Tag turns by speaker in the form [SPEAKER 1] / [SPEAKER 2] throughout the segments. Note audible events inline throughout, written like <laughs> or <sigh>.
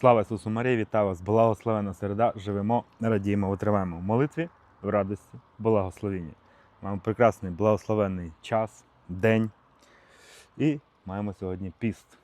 [SPEAKER 1] Слава Ісусу Марії, вітаю вас! Благословена середа! Живемо, радіємо, витриваємо в молитві, в радості, благословенні. Маємо прекрасний благословенний час, день. І маємо сьогодні піст,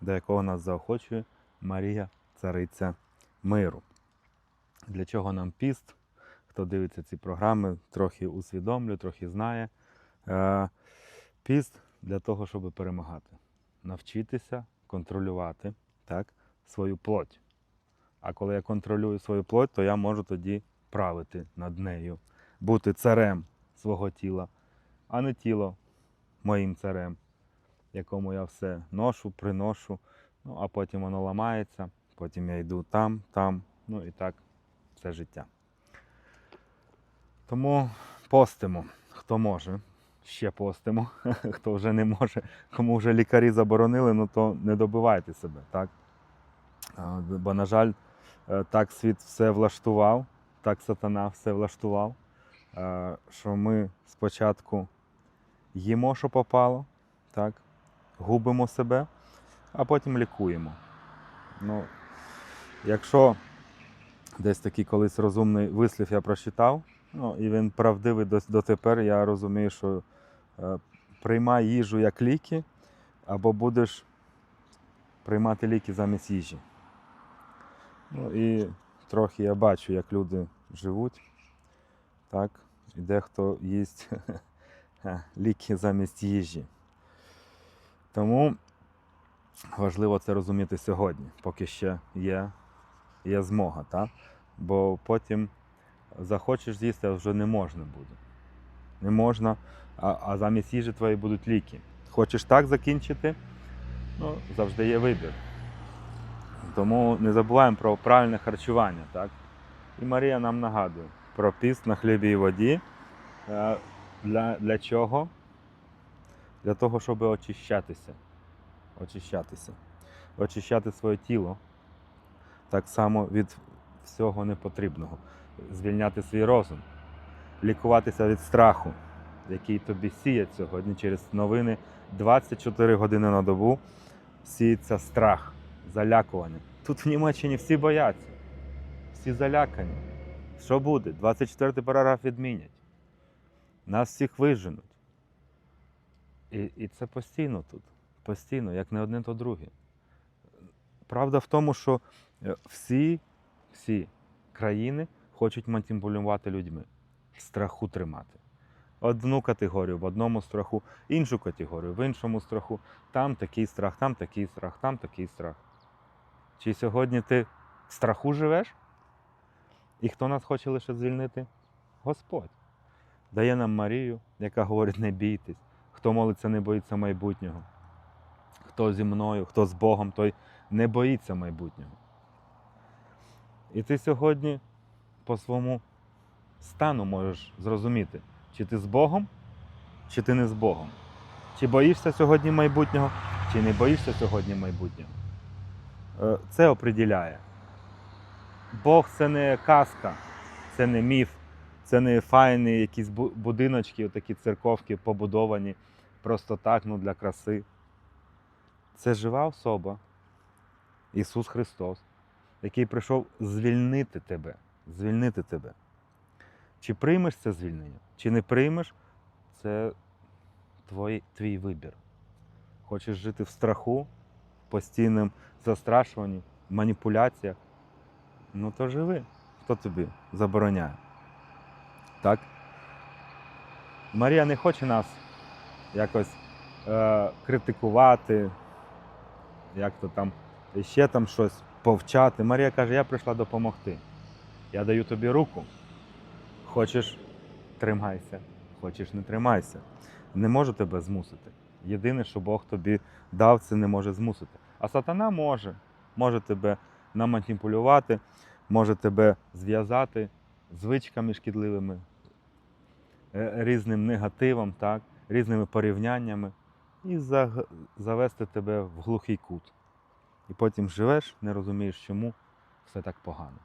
[SPEAKER 1] до якого нас заохочує Марія, Цариця Миру. Для чого нам піст? Хто дивиться ці програми, трохи усвідомлює, трохи знає. Е, Піст для того, щоб перемагати, навчитися контролювати так, свою плоть. А коли я контролюю свою плоть, то я можу тоді правити над нею, бути царем свого тіла, а не тіло моїм царем, якому я все ношу, приношу, ну, а потім воно ламається, потім я йду там, там, ну і так все життя. Тому постимо, хто може, ще постимо, <laughs> хто вже не може, кому вже лікарі заборонили, ну то не добивайте себе, так? Бо, на жаль, е, так світ все влаштував, так сатана все влаштував, е, що ми спочатку їмо, що попало, так? губимо себе, а потім лікуємо. Ну, якщо десь такий колись розумний вислів я прочитав, ну, і він правдивий дотепер, я розумію, що е, приймай їжу як ліки, або будеш приймати ліки замість їжі. Ну і трохи я бачу, як люди живуть. Так, і дехто їсть <laughs> ліки замість їжі. Тому важливо це розуміти сьогодні, поки ще є, є змога. Так? Бо потім захочеш з'їсти, а вже не можна буде. Не можна, а, а замість їжі твої будуть ліки. Хочеш так закінчити, ну, завжди є вибір. Тому не забуваємо про правильне харчування. Так? І Марія нам нагадує про піст на хлібі і воді. Е, Для, для чого? Для того, щоб очищатися. Очищатися. Очищати своє тіло так само від всього непотрібного. Звільняти свій розум, лікуватися від страху, який тобі сіять сьогодні через новини 24 години на добу сіється страх, залякування. Тут в Німеччині всі бояться, всі залякані. Що буде? 24 параграф відмінять. Нас всіх виженуть. І, і це постійно тут. Постійно, як не одне, то друге. Правда в тому, що е, всі, всі країни хочуть маніпулювати людьми, страху тримати. Одну категорію в одному страху, іншу категорію в іншому страху. Там такий страх, там такий страх, там такий страх. Чи сьогодні ти в страху живеш? І хто нас хоче лише звільнити? Господь. Дає нам Марію, яка говорить, не бійтесь. Хто молиться, не боїться майбутнього. Хто зі мною, хто з Богом, той не боїться майбутнього. І ти сьогодні по своєму стану можеш зрозуміти, чи ти з Богом, чи ти не з Богом. Чи боїшся сьогодні майбутнього, чи не боїшся сьогодні майбутнього. Е, Це оприділяє. Бог це не казка, це не міф, це не файні якісь будиночки, такі церковки побудовані просто так, ну для краси. Це жива особа, Ісус Христос, який прийшов звільнити тебе, звільнити тебе. Чи приймеш це звільнення, чи не приймеш, це твій, твій вибір. Хочеш жити в страху, в постійному застрашуванні, маніпуляціях, ну то живи. Хто тобі забороняє? Так? Марія не хоче нас якось е, критикувати, як то там, ще там щось повчати. Марія каже, я прийшла допомогти. Я даю тобі руку. Хочеш тримайся, хочеш не тримайся. Не можу тебе змусити. Єдине, що Бог тобі дав, це не може змусити. А сатана може. Може тебе наманіпулювати, може тебе зв'язати звичками шкідливими, е, різним негативом, так, різними порівняннями і завести тебе в глухий кут. І потім живеш, не розумієш, чому все так погано,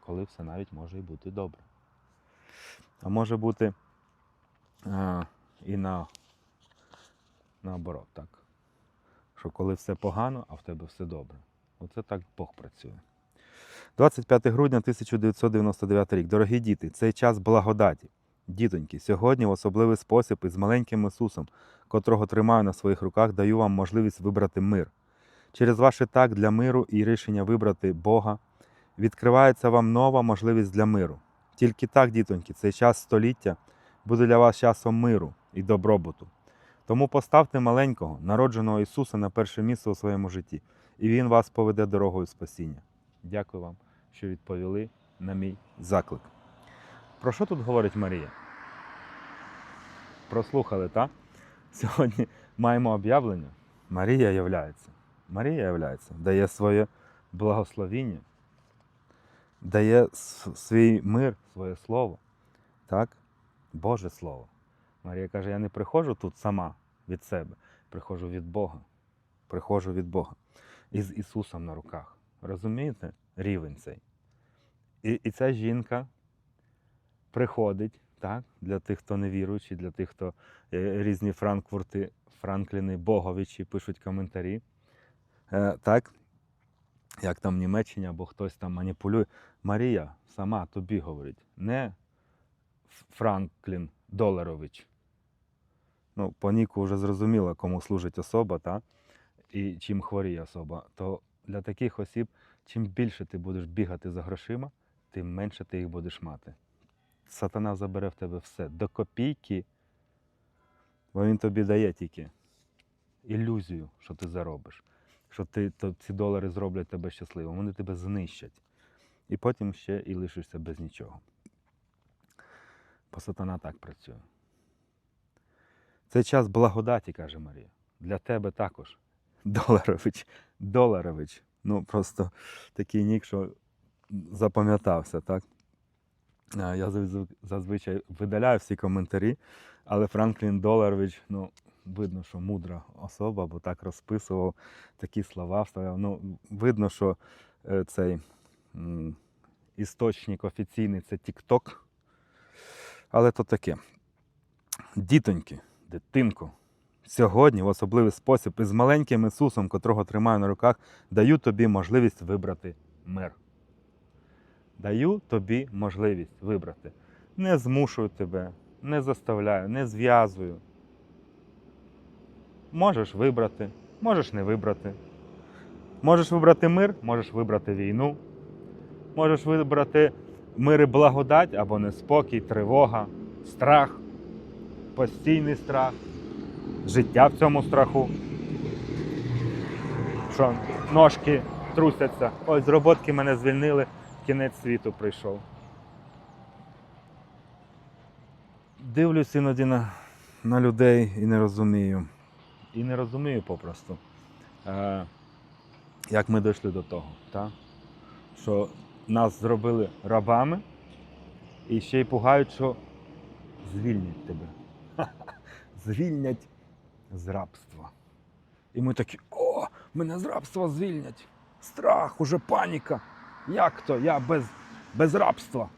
[SPEAKER 1] коли все навіть може і бути добре. А може бути а, і на, наоборот, так. Що коли все погано, а в тебе все добре. Оце так Бог працює. 25 грудня 1999 рік. Дорогі діти, цей час благодаті. Дітоньки, сьогодні в особливий спосіб із маленьким Ісусом, котрого тримаю на своїх руках, даю вам можливість вибрати мир. Через ваше так для миру і рішення вибрати Бога відкривається вам нова можливість для миру. Тільки так, дітоньки, цей час століття буде для вас часом миру і добробуту. Тому поставте маленького, народженого Ісуса на перше місце у своєму житті, і Він вас поведе дорогою спасіння. Дякую вам, що відповіли на мій заклик. Про що тут говорить Марія? Прослухали, так? Сьогодні маємо об'явлення. Марія являється. Марія являється, дає своє благословіння, дає свій мир, своє слово. Так? Боже Слово. Марія каже: я не приходжу тут сама від себе, приходжу від Бога. Приходжу від Бога. І з Ісусом на руках. Розумієте? Рівень цей. І, і ця жінка приходить, так, для тих, хто не віруючий, для тих, хто е, різні Франкфурти, Франкліни, Боговичі пишуть коментарі. Е, так, як там в Німеччині або хтось там маніпулює. Марія сама тобі говорить, не Франклін Доларович. Ну, по ніку вже зрозуміло, кому служить особа, та? і чим хворіє особа. То для таких осіб, чим більше ти будеш бігати за грошима, тим менше ти їх будеш мати. Сатана забере в тебе все до копійки, бо він тобі дає тільки ілюзію, що ти заробиш, що ти, то ці долари зроблять тебе щасливим, вони тебе знищать. І потім ще і лишишся без нічого. Бо сатана так працює. Це час благодаті, каже Марія. Для тебе також. <laughs> Доларович. Доларович. Ну, просто такий нік, що запам'ятався, так? Я зазвичай видаляю всі коментарі, але Франклін Доларович, ну, видно, що мудра особа, бо так розписував, такі слова вставляв. Ну, видно, що е, цей істочник офіційний це TikTok. Але то таке. Дітоньки, дитинко, сьогодні в особливий спосіб із маленьким Ісусом, котрого тримаю на руках, даю тобі можливість вибрати мир. Даю тобі можливість вибрати. Не змушую тебе, не заставляю, не зв'язую. Можеш вибрати, можеш не вибрати. Можеш вибрати мир, можеш вибрати війну. Можеш вибрати мир і благодать або неспокій, тривога, страх, постійний страх, життя в цьому страху. Що ножки трусяться. Ось з роботки мене звільнили, кінець світу прийшов. Дивлюсь іноді на, на людей і не розумію. І не розумію попросту, е, як ми дійшли до того. Та? Що нас зробили рабами і ще й пугають, що звільнять тебе. Звільнять з рабства. І ми такі, о, мене з рабства звільнять. Страх, уже паніка. Як то? Я без, без рабства.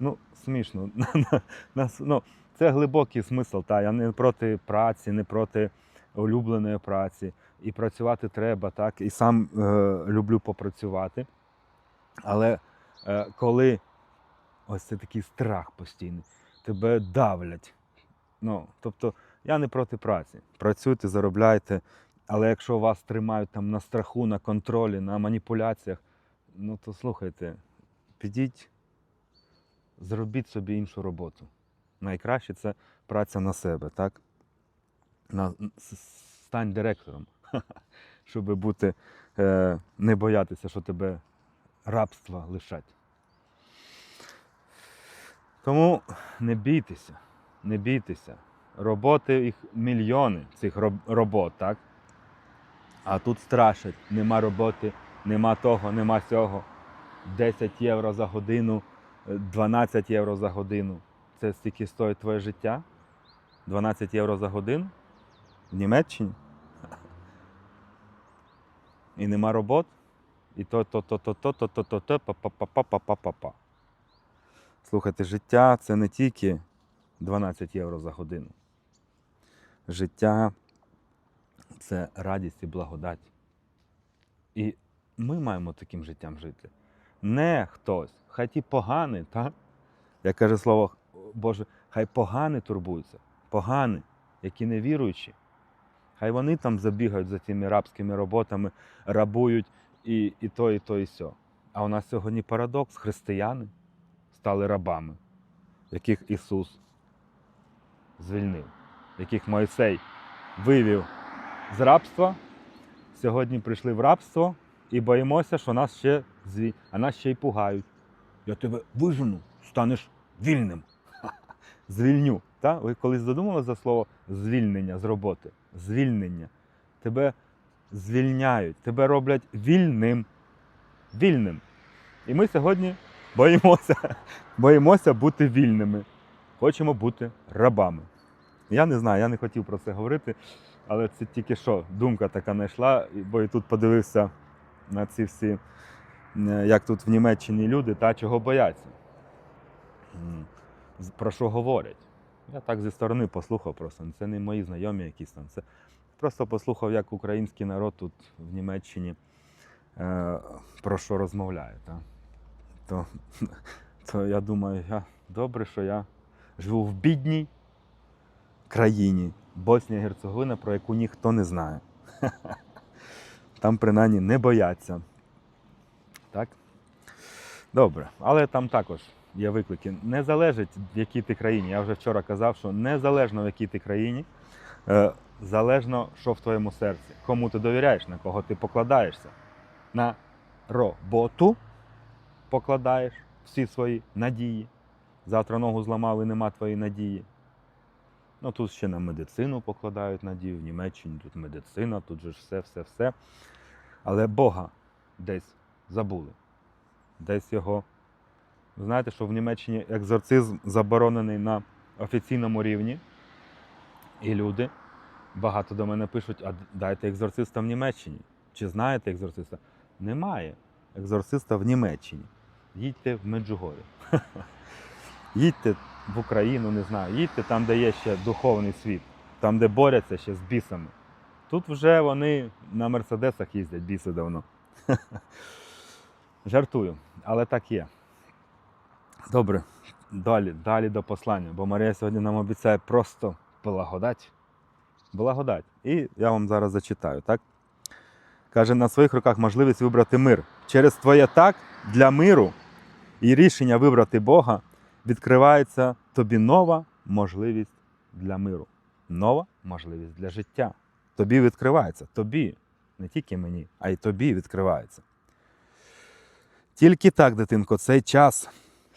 [SPEAKER 1] Ну, смішно. <laughs> Ну, це глибокий смисл. Та. Я не проти праці, не проти улюбленої праці. І працювати треба, так. І сам е, люблю попрацювати. Але е, коли ось це такий страх постійний, тебе давлять. Ну, тобто я не проти праці. Працюйте, заробляйте, але якщо вас тримають там на страху, на контролі, на маніпуляціях, ну то слухайте, підіть, зробіть собі іншу роботу. Найкраще це праця на себе, так? На, стань директором, <laughs> щоб бути, е, не боятися, що тебе рабства лишать. Тому не бійтеся, не бійтеся. Роботи їх мільйони цих робот, так? А тут страшать, нема роботи, нема того, нема сього. 10 євро за годину, е, 12 євро за годину. Це стільки стоїть твоє життя? 12 євро за годину? В Німеччині? І нема робот? І то, то, то, то, то, то, то, то, то, па, па, па, па, па, па, па, па. Слухайте, життя це не тільки 12 євро за годину. Життя це радість і благодать. І ми маємо таким життям жити. Не хтось, хай ті погані, так? Як каже слово Боже, хай погані турбуються, погані, які не віруючі. Хай вони там забігають за тими рабськими роботами, рабують і, і то, і то, і сьо. А у нас сьогодні парадокс: християни стали рабами, яких Ісус звільнив, яких Мойсей вивів з рабства. Сьогодні прийшли в рабство і боїмося, що нас ще зві... а нас ще й пугають. Я тебе вижену, станеш вільним. <laughs> Звільню. Та? Ви колись задумали за слово звільнення з роботи? Звільнення. Тебе звільняють, тебе роблять вільним. Вільним. І ми сьогодні боїмося, <laughs> боїмося бути вільними. Хочемо бути рабами. Я не знаю, я не хотів про це говорити, але це тільки що думка така знайшла, бо і тут подивився на ці всі, е, як тут в Німеччині люди, та чого бояться. Про що говорять. Я так зі сторони послухав просто. Це не мої знайомі якісь там. Це просто послухав, як український народ тут в Німеччині е, про що розмовляє. Та? То, <laughs> то я думаю, я, добре, що я живу в бідній країні Боснія Герцеговина, про яку ніхто не знає. <laughs> Там принаймні не бояться. Так? Добре, але там також є виклики. Не залежить, в якій ти країні. Я вже вчора казав, що незалежно в якій ти країні, е, залежно, що в твоєму серці. Кому ти довіряєш, на кого ти покладаєшся. На роботу покладаєш всі свої надії. Завтра ногу зламав і нема твоєї надії. Ну тут ще на медицину покладають надію, в Німеччині тут медицина, тут же ж все, все, все. Але Бога десь забули. Десь його. Ви знаєте, що в Німеччині екзорцизм заборонений на офіційному рівні. І люди багато до мене пишуть, а дайте екзорциста в Німеччині. Чи знаєте екзорциста? Немає екзорциста в Німеччині. Їдьте в Меджугорі. <laughs> Їдьте в Україну, не знаю, їдьте там, де є ще духовний світ, там, де борються ще з бісами. Тут вже вони на мерседесах їздять, біси давно. <laughs> Жартую, але так є. Добре, далі, далі до послання, бо Марія сьогодні нам обіцяє просто благодать. Благодать. І я вам зараз зачитаю, так? Каже, на своїх руках можливість вибрати мир. Через твоє так для миру і рішення вибрати Бога відкривається тобі нова можливість для миру. Нова можливість для життя. Тобі відкривається. Тобі, не тільки мені, а й тобі відкривається. Тільки так, дитинко, цей час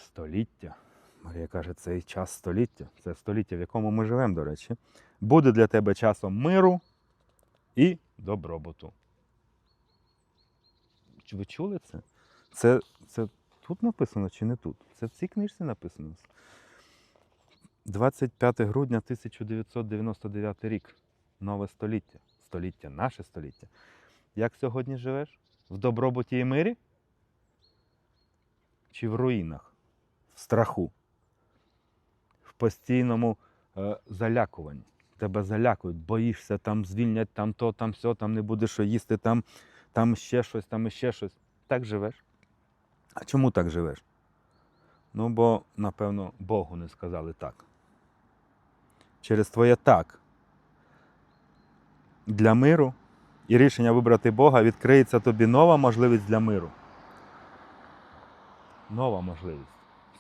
[SPEAKER 1] століття. Марія каже, цей час століття. Це століття, в якому ми живемо, до речі, буде для тебе часом миру і добробуту. Ви чули це? Це, це тут написано чи не тут? Це в цій книжці написано. 25 грудня 1999 рік. Нове століття. Століття, наше століття. Як сьогодні живеш? В добробуті і мирі? Чи в руїнах? В страху? В постійному е, залякуванні? Тебе залякують, боїшся, там звільнять, там то, там сьо, там не будеш їсти, там, там ще щось, там іще щось. Так живеш? А чому так живеш? Ну, бо, напевно, Богу не сказали так. Через твоє так для миру і рішення вибрати Бога відкриється тобі нова можливість для миру. Нова можливість.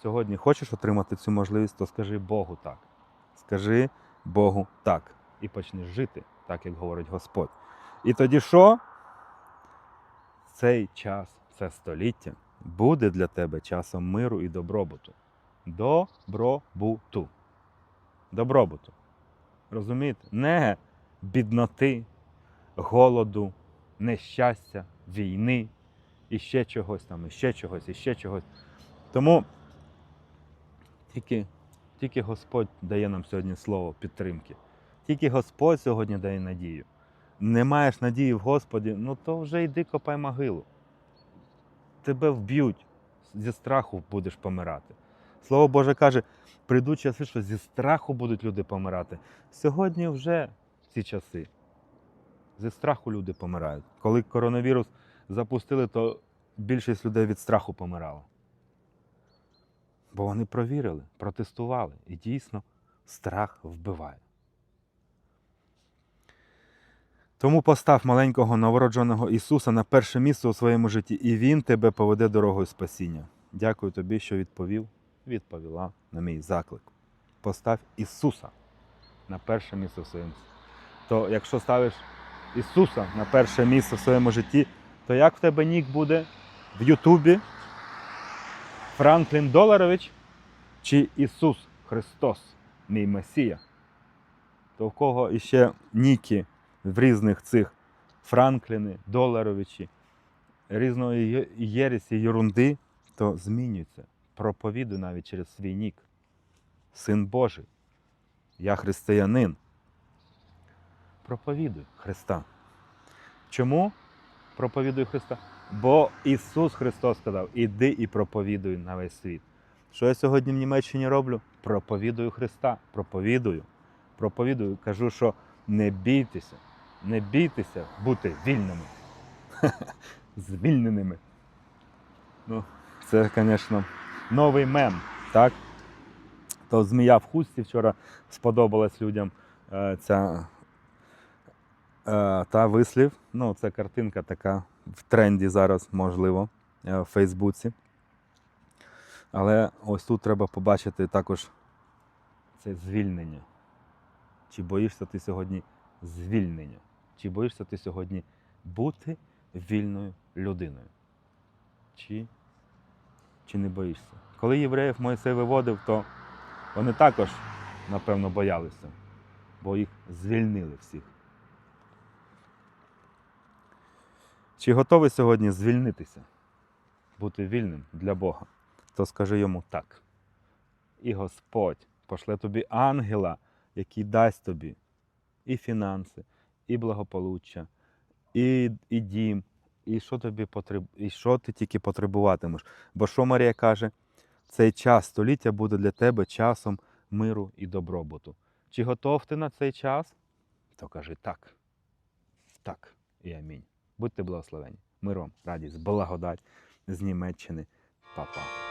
[SPEAKER 1] Сьогодні хочеш отримати цю можливість, то скажи Богу так. Скажи Богу так. І почнеш жити, так як говорить Господь. І тоді що? Цей час, це століття буде для тебе часом миру і добробуту. Добробуту. Добробуту. Розумієте? Не бідноти, голоду, нещастя, війни і ще чогось там, і ще чогось, і ще чогось. Тому тільки, тільки Господь дає нам сьогодні слово підтримки. Тільки Господь сьогодні дає надію. Не маєш надії в Господі, ну то вже йди копай могилу тебе вб'ють, зі страху будеш помирати. Слово Боже каже, прийдуть часи, що зі страху будуть люди помирати. Сьогодні вже ці часи. Зі страху люди помирають. Коли коронавірус запустили, то більшість людей від страху помирала. Бо вони провірили, протестували. І дійсно страх вбиває. Тому постав маленького новородженого Ісуса на перше місце у своєму житті, і Він тебе поведе дорогою спасіння. Дякую тобі, що відповів, відповіла на мій заклик. Постав Ісуса на перше місце в своєму житті. То якщо ставиш Ісуса на перше місце в своєму житті, то як в тебе нік буде в Ютубі Франклін Доларович чи Ісус Христос, мій Месія? То в кого іще ніки в різних цих Франкліни, Доларовичі, різної єресі, єрунди, то змінюється. Проповідуй навіть через свій нік. Син Божий. Я християнин. Проповідуй Христа. Чому проповідуй Христа? Бо Ісус Христос сказав: іди і проповідуй на весь світ. Що я сьогодні в Німеччині роблю? Проповідую Христа. Проповідую. Проповідую. Кажу, що не бійтеся, не бійтеся бути вільними. Звільненими. Ну, це, звісно, новий мем, так? То змія в хустці вчора сподобалась людям е, ця е, та вислів. Ну, це картинка така в тренді зараз, можливо, е, в Фейсбуці. Але ось тут треба побачити також це звільнення. Чи боїшся ти сьогодні звільнення? Чи боїшся ти сьогодні бути вільною людиною? Чи, чи не боїшся? Коли євреїв Мойсей виводив, то вони також, напевно, боялися, бо їх звільнили всіх. Чи готовий сьогодні звільнитися, бути вільним для Бога? То скажи йому так. І Господь пошле тобі ангела, який дасть тобі і фінанси, і благополуччя, і, і дім, і що тобі потреб... і що ти тільки потребуватимеш. Бо що Марія каже, цей час століття буде для тебе часом миру і добробуту. Чи готов ти на цей час? То кажи так. Так і амінь. Будьте благословені. Мир вам, радість, благодать з Німеччини. Па-па.